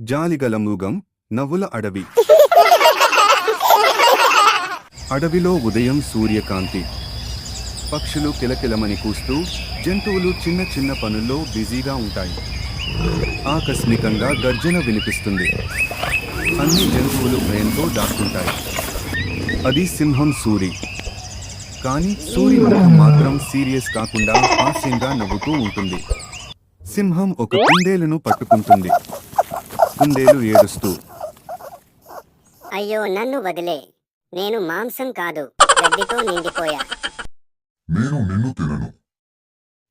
జాలిగల మూగం నవ్వుల అడవి. అడవిలో ఉదయం సూర్యకాంతి. పక్షులు కిలకిలమని కూస్తూ జంతువులు చిన్న చిన్న పనుల్లో బిజీగా ఉంటాయి. ఆకస్మికంగా గర్జన వినిపిస్తుంది. అన్ని జంతువులు భయంతో దాక్కుంటాయి. అది సింహం సూరి. కానీ సూరి ముఖం మాత్రం సీరియస్ కాకుండా హాస్యంగా నవ్వుతూ ఉంటుంది. సింహం ఒక కుందేలును పట్టుకుంటుంది. కుందేలు ఏడుస్తూ అయ్యో నన్ను వదిలే. నేను మాంసం కాదు గడ్డితో నిండిపోయా. నేను నిన్ను తినను.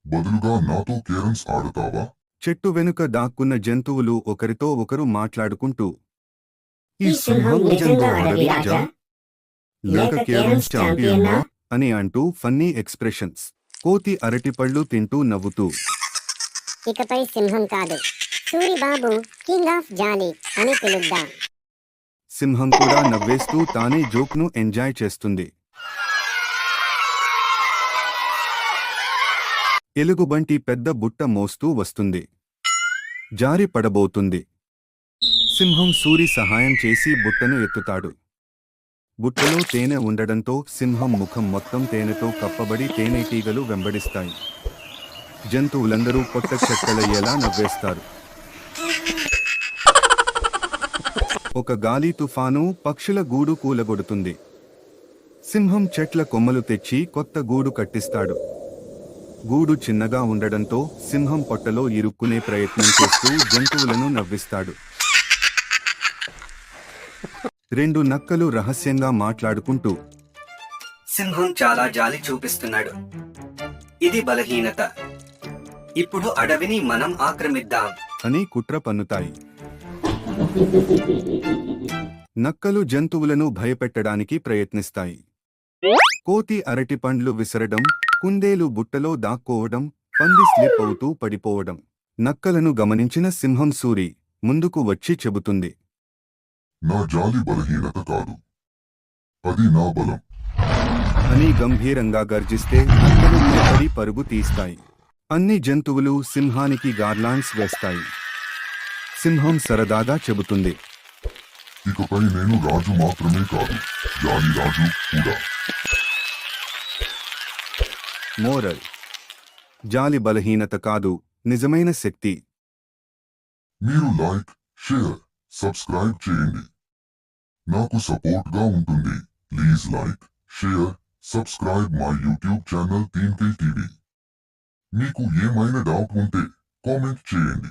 బదులుగా నాతో కేరమ్స్ ఆడతావా? చెట్టు వెనుక దాక్కున్న జంతువులు ఒకరితో ఒకరు మాట్లాడుకుంటూ ఈ ఈ సింహం నిజంగా అడవి రాజా? లేక కేరమ్స్ ఛాంపియన్నా అని అంటూ ఫన్నీ ఎక్స్ప్రెషన్స్. కోతి అరటిపళ్ళు తింటూ నవ్వుతూ. ఇకపై సింహం కాదు. సూరిబాబు కింగ్ ఆఫ్ జాలీ అని పిలుద్దాం. సింహం కూడా నవ్వేస్తూ తానే జోక్ను ఎంజాయ్ చేస్తుంది. ఎలుగుబంటి పెద్ద బుట్ట మోస్తూ వస్తుంది. జారి పడబోతుంది. సింహం సూరి సహాయం చేసి బుట్టను ఎత్తుతాడు. బుట్టలో తేనె ఉండడంతో సింహం ముఖం మొత్తం తేనెతో కప్పబడి తేనెటీగలు వెంబడిస్తాయి. జంతువులందరూ పొట్ట చెక్కలయ్యేలా నవ్వేస్తారు? ఒక గాలి తుఫాను పక్షుల గూడు కూలగొడుతుంది. సింహం చెట్ల కొమ్మలు తెచ్చి కొత్త గూడు కట్టిస్తాడు. గూడు చిన్నగా ఉండడంతో సింహం పొట్టలో ఇరుక్కునే ప్రయత్నం చేస్తూ జంతువులను నవ్విస్తాడు. రెండు నక్కలు రహస్యంగా మాట్లాడుకుంటూ సింహం చాలా జాలి చూపిస్తున్నాడు. ఇది బలహీనత. ఇప్పుడు అడవిని మనం ఆక్రమిద్దాం. అని కుట్ర పన్నుతాయి. నక్కలు జంతువులను భయపెట్టడానికి ప్రయత్నిస్తాయి. కోతి అరటి పండ్లు విసరడం కుందేలు బుట్టలో దాక్కోవడం పంది స్లిప్ అవుతూ పడిపోవడం. నక్కలను గమనించిన సింహం సూరి ముందుకు వచ్చి చెబుతుంది. నా జాలి బలహీనత కాదు. అది నా బలం. అని గంభీరంగా గర్జిస్తే భయపడి పరుగు తీస్తాయి. అన్ని జంతువులు సింహానికి గార్లాండ్స్ వేస్తాయి. సింహం సరదాగా చెబుతుంది. ఇకపై నేను రాజు మాత్రమే కాదు జాలి రాజు కూడా. మోరల్. జాలి బలహీనత కాదు నిజమైన శక్తి. మీరు లైక్ షేర్ సబ్స్క్రైబ్ చేయండి. నాకు సపోర్ట్ గా ఉంటుంది please like share subscribe my YouTube channel team TV మీకు ఏమైనా డౌట్ ఉంటే కామెంట్ చేయండి